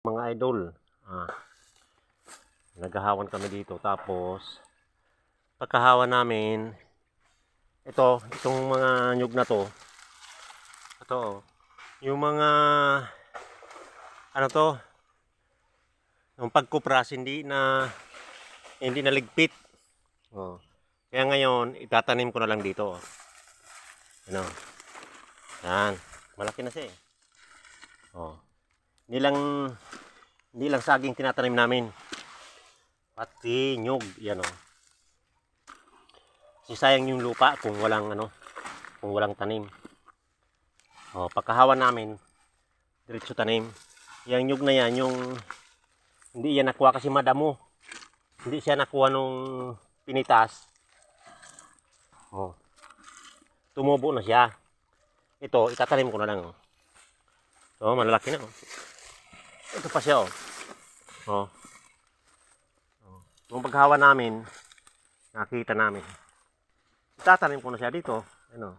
mga idol. Ah, naghahawan kami dito. Tapos, pagkahawan namin, ito, itong mga nyug na to, ito, yung mga, ano to, yung pagkupras, hindi na, hindi na ligpit. Oh. Kaya ngayon, itatanim ko na lang dito. oh. Ano? Yan. Malaki na siya eh. Oh. Hindi lang, hindi lang saging tinatanim namin. Pati nyug, yan oh. Kasi sayang yung lupa kung walang ano, kung walang tanim. Oh, pagkahawan namin, diretso tanim. Yang nyug na yan, yung hindi yan nakuha kasi madamo. Hindi siya nakuha nung pinitas. Oh. Tumubo na siya. Ito, itatanim ko na lang. Oh. So, malalaki na. Oh. Ito pa siya. Oh. Oh. oh. Yung paghawa namin, nakita namin. Itatanim ko na siya dito. Ano?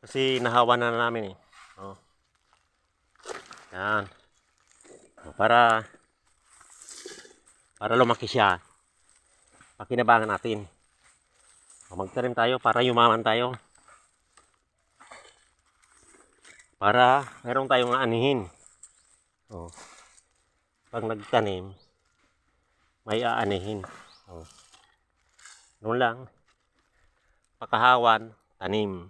Kasi nahawa na namin eh. Oh. Yan. Oh, para para lumaki siya. Pakinabangan natin. O, magtanim tayo para yumaman tayo. Para meron tayong aanihin. O, pag nagtanim, may aanihin. O, noon lang, pakahawan, tanim.